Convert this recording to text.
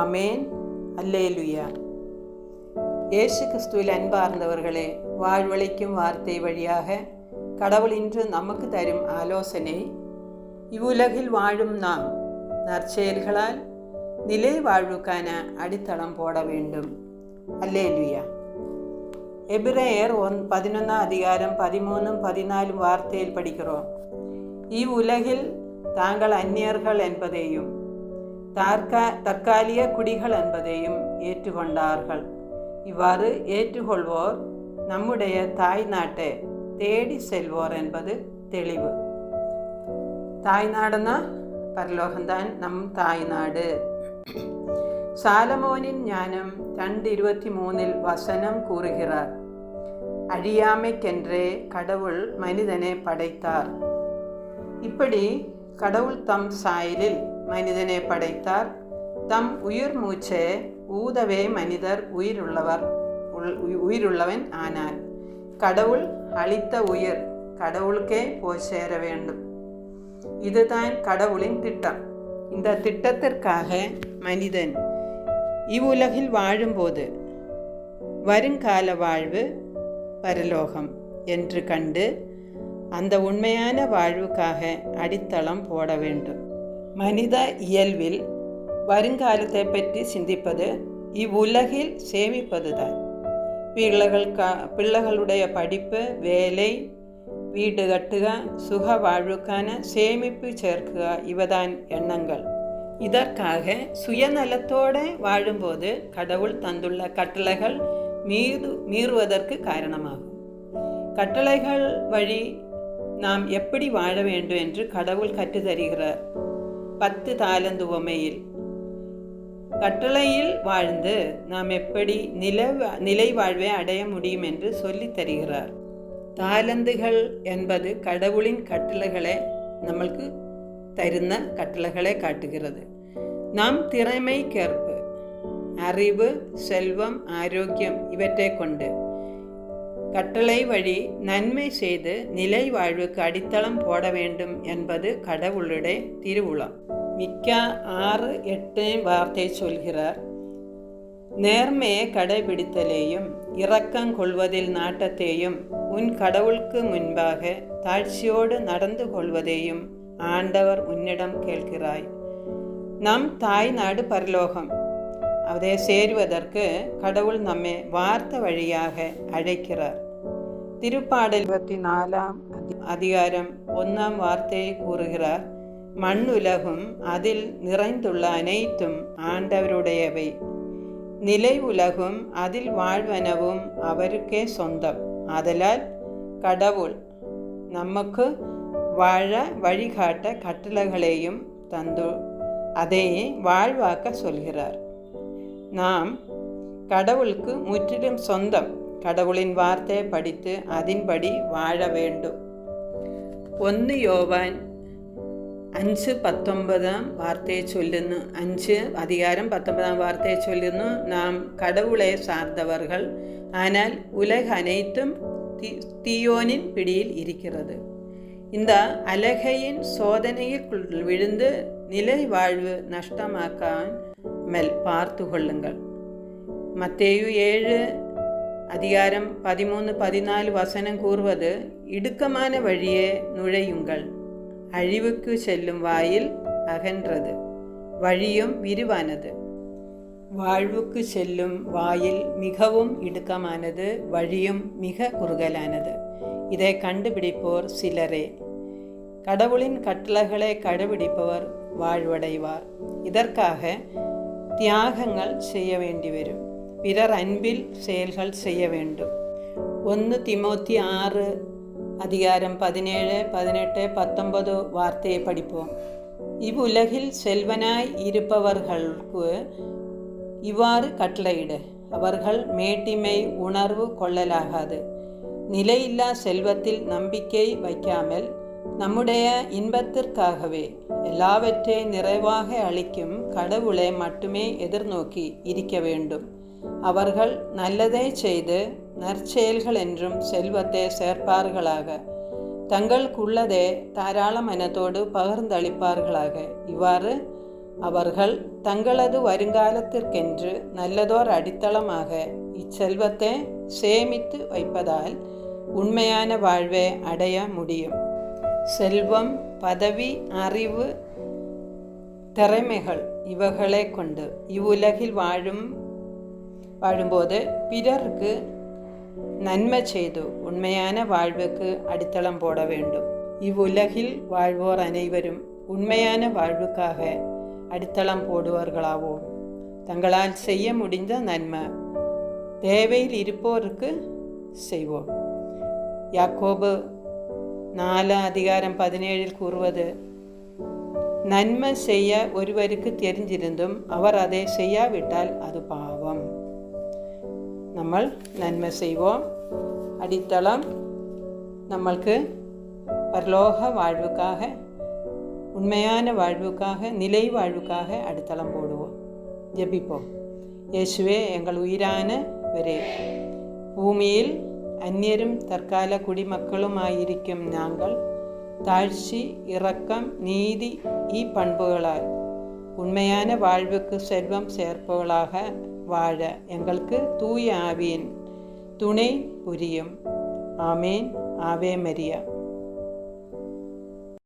ஆமேன். அல்லேலுயா. இயேசு கிறிஸ்துவில் அன்பார்ந்தவர்களே வாழ்வழிக்கும் வார்த்தை வழியாக கடவுள் இன்று நமக்கு தரும் ஆலோசனை இவ்வுலகில் வாழும் நாம் நற்செயல்களால் நிலை வாழ்வுக்கான அடித்தளம் போட வேண்டும். அல்லேலுயா. எபிரேயர் ஒன் பதினொன்றாம் அதிகாரம் பதிமூணும் பதினாலும் வார்த்தையில் படிக்கிறோம். இவ்வுலகில் தாங்கள் அந்நியர்கள் என்பதையும் தற்கா தற்காலிக குடிகள் என்பதையும் ஏற்றுக்கொண்டார்கள். இவ்வாறு ஏற்றுக்கொள்வோர் நம்முடைய தாய் நாட்டை தேடி செல்வோர் என்பது தெளிவு. தாய்நாடுனா പരലോകന്താൻ നം തായ്നാട് സാലമോനിൻ ജ്ഞാനം രണ്ട് ഇരുപത്തി മൂന്നിൽ വസനം കൂറുകിറാർ അഴിയാമയ്ക്കെன்றே கடவுள் மனிதனை படைத்தார். இப்படி கடவுள் தம் சாயலில் மனிதனை படைத்தார். தம் உயிர் மூச்சே ஊதவே மனிதர் உயிருள்ளவர். உயிருள்ளவன் ஆனார். கடவுள் அளித்த உயிர் கடவுளுக்கே போய் சேர வேண்டும். இதுதான் கடவுளின் திட்டம். இந்த திட்டத்திற்காக மனிதன் இவ்வுலகில் வாழும்போது வருங்கால வாழ்வு பரலோகம் என்று கண்டு அந்த உண்மையான வாழ்வுக்காக அடித்தளம் போட வேண்டும். மனித இயல்பில் வருங்காலத்தை பற்றி சிந்திப்பது இவ்வுலகில் சேமிப்பதுதான். பிள்ளைகள் க பிள்ளைகளுடைய படிப்பு வேலை வீடு கட்டுக சுக வாழ்வுக்கான சேமிப்பு சேர்ക്കുക இவதான் எண்ணங்கள். இதற்காக சுயநலத்தோடு வாழும்போது கடவுள் தந்துள்ள கட்டளைகள் மீது மீறுவதற்கு காரணமாகும். கட்டளைகள் வழி நாம் எப்படி வாழ வேண்டும் என்று கடவுள் கற்றுத்தருகிறார் பத்து தாலந்து உமையில் கட்டளையில் வாழ்ந்து நாம் எப்படி நில நிலை வாழ்வை அடைய முடியும் என்று சொல்லி தருகிறார். தாலந்துகள் என்பது கடவுளின் கட்டளைகளை நம்மளுக்கு தருந்த கட்டளைகளை காட்டுகிறது. நாம் திறமை கேற்ப അറിവ് செல்வம் ஆரோக்கியம் இவற்றை கொண்டு கட்டளை வழி நன்மை செய்து நிலை வாழ்வுக்கு அடித்தளம் போட வேண்டும் என்பது கடவுளுடைய திருவுளம். மிக்க ஆறு எட்டு வார்த்தை சொல்கிறார் நேர்மையை கடைபிடித்தலேயும் இரக்கம் கொள்வதில் நாட்டத்தையும் உன் கடவுளுக்கு முன்பாக தாழ்ச்சியோடு நடந்து கொள்வதையும் ஆண்டவர் உன்னிடம் கேட்கிறாய் நம் தாய் நாடு பரலோகம் அதை சேருவதற்கு கடவுள் நம்மை வார்த்தை வழியாக அழைக்கிறார் திருப்பாடல் இருபத்தி நாலாம் அதிகாரம் ஒன்றாம் வார்த்தையை கூறுகிறார் மண்ணுலகும் அதில் நிறைந்துள்ள அனைத்தும் ஆண்டவருடையவை. நிலை உலகும் அதில் வாழ்வனவும் அவருக்கே சொந்தம். அதலால் கடவுள் நமக்கு வாழ வழிகாட்ட கட்டளைகளையும் தந்து அதையே வாழ்வாக்க சொல்கிறார். நாம் கடவுளுக்கு முற்றிலும் சொந்தம். கடவுளின் வார்த்தையை படித்து அதன்படி வாழ வேண்டும். ஒன்று யோவான் അഞ്ച് പത്തൊമ്പതാം വാർത്തയെ ചൊല്ലുന്നു. അഞ്ച് അധികാരം പത്തൊമ്പതാം വാർത്തയെ ചൊല്ലുന്നു. നാം കടവുളെ സാർത്തവർകൾ ആനാൽ ഉലക അനൈത്തും തീയോനിൻ പിടിയിൽ இருக்கிறது இந்த அலகையின் சோதனையில் விழுந்து நிலை வாழ்வு நஷ்டமாக்காமல் பார்த்து கொள்ளுங்கள் மத்தேயு ஏழு அதிகாரம் பதிமூணு பதினாலு வசனம் கூறுவது இடுக்கமான வழியே நுழையுங்கள் அழிவுக்கு செல்லும் வாயில் அகன்றது. வழியும் விரிவானது. வாழ்வுக்கு செல்லும் வாயில் மிகவும் இடுக்கமானது வழியும் மிக குறுகலானது. இதை கண்டுபிடிப்போர் சிலரே. கடவுளின் கட்டளைகளை கடைபிடிப்பவர் வாழ்வடைவார். இதற்காக தியாகங்கள் செய்ய வேண்டி வரும் பிறர் அன்பில் செயல்கள் செய்ய வேண்டும். ஒன்று திமோத்தி ஆறு அதிகாரம் பதினேழு பதினெட்டு பத்தொன்பது வார்த்தையை படிப்போம் இவ்வுலகில் செல்வனாய் இருப்பவர்களுக்கு இவ்வாறு கட்டளையிடு அவர்கள் மேட்டிமை உணர்வு கொள்ளலாகாது நிலையில்லா செல்வத்தில் நம்பிக்கை வைக்காமல் நம்முடைய இன்பத்திற்காகவே எல்லாவற்றை நிறைவாக அளிக்கும் கடவுளை மட்டுமே எதிர்நோக்கி இருக்க வேண்டும் அவர்கள் நல்லதே செய்து நற்செயல்கள் என்றும் செல்வத்தை சேர்ப்பார்களாக. தங்களுக்குள்ளதே தாராள மனத்தோடு பகிர்ந்தளிப்பார்களாக. இவ்வாறு அவர்கள் தங்களது வருங்காலத்திற்கென்று நல்லதோர் அடித்தளமாக இச்செல்வத்தை சேமித்து வைப்பதால் உண்மையான வாழ்வை அடைய முடியும். செல்வம் பதவி அறிவு திறமைகள் இவைகளை கொண்டு இவ்வுலகில் வாழும் வாழும்போது பிறருக்கு நன்மை செய்து உண்மையான வாழ்வுக்கு அடித்தளம் போட வேண்டும். இவ்வுலகில் வாழ்வோர் அனைவரும் உண்மையான வாழ்வுக்காக அடித்தளம் போடுவர்களாவோம். தங்களால் செய்ய முடிந்த நன்மை தேவையில் இருப்போருக்கு செய்வோம். யாக்கோபு நாலு அதிகாரம் பதினேழில் கூறுவது நன்மை செய்ய ஒருவருக்கு தெரிஞ்சிருந்தும் அவர் அதை செய்யாவிட்டால் அது பாவம். നമ്മൾ നന്മ ചെയ്യുவோം അടിത്തളം നമ്മൾക്ക് പരലോഹ வாழ்வுக்காக உண்மையான வாழ்வுக்காக നിലൈ வாழ்வுக்காக അടിത്തളം போடுவோம் ജപിപ്പോ. യേശുവെ എങ്ങൾ ഉയരാന് വരെ. ഭൂമിയിൽ അന്യരും തർക്കാല കുടിമക്കളുമായിരിക്കും ഞങ്ങൾ. താഴ്ച ഇറക്കം നീതി ഈ പണ്പുകളാൽ ഉണ്മയാന വാഴ്വുക്ക് സെൽവം ചേർപ്പുകളാക வாழ எங்களுக்கு தூய ஆவியின் துணை புரியும். ஆமேன். ஆவே மரியா.